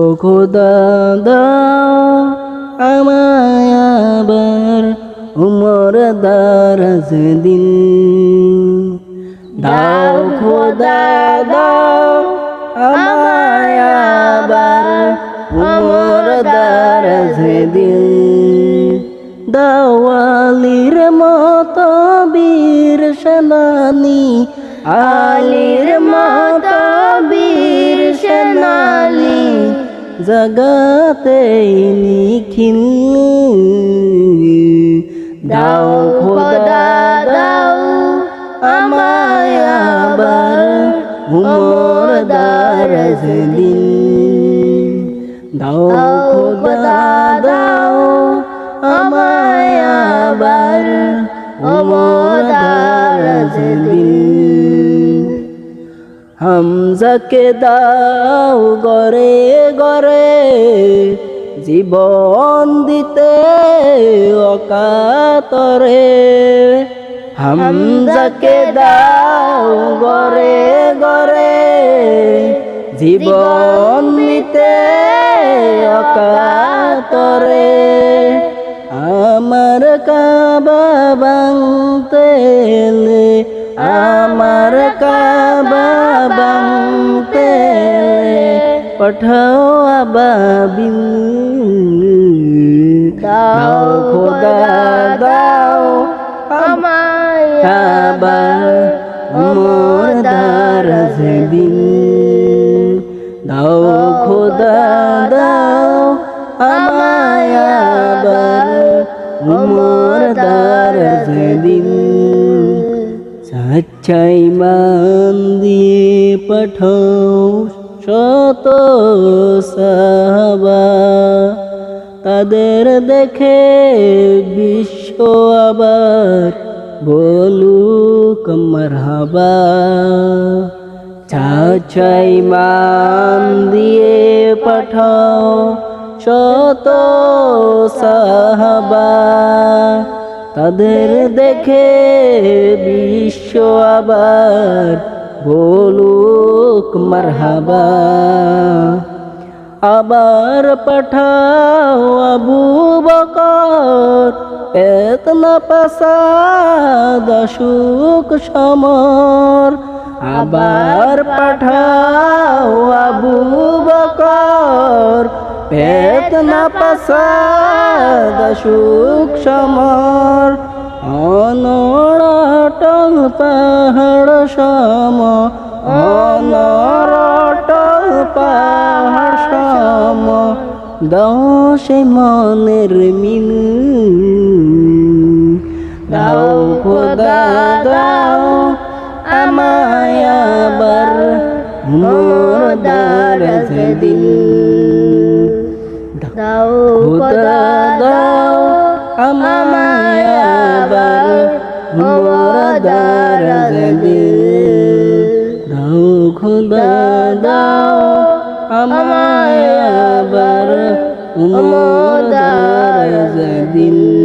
ও খোদা দাও উমর দারাজ দিন। দাও খোদা দাও উমর দারাজ দিন। দাওয়ালির মতো বীর সেনানি, আলির জগতে নিখিল। দাও খোদা, দাও আমায় আবার উমর দারাজ দিন দাও খোদা, দাও আমায় আবার উমর দারাজ দিন হামজাকে দাও গরে গরে জীবন দিতে অকাতরে। হামজাকে দাও গরে গরে জীবন দিতে অকাতরে। আমার কাবা বাংতেলে আমার কাবা বাংতেলে পাঠাও আবাবিল দাও খোদা, দাও আমায় কাবা মোর দারাজ দিন দাও খোদা, দাও আমায় মান দিয়ে পাঠাও শত সাহাবা। তাদের দেখে বিশ্ব আবার বলুক মারহাবা। চাচাই মান দিয়ে পাঠাও শত সাহাবা। তাদের দেখে বিশ্ব আবার বলুক মারহাবা। আবার পাঠাও আবু বকর, এতনা পাসাদ সুখ সমর। আবার পাঠাও আবু বকর পেতনা পাসাদ সুখ সমর অনড়টল পাহাড় সম অনড়টল পাহাড় সম দশে মনের মিল, দাও দাও আমায় আবার, মোর দারাজ দিল মোর দারাজ দিল দাও খোদা দাও আমায় আবার উমদার দারাজ দিল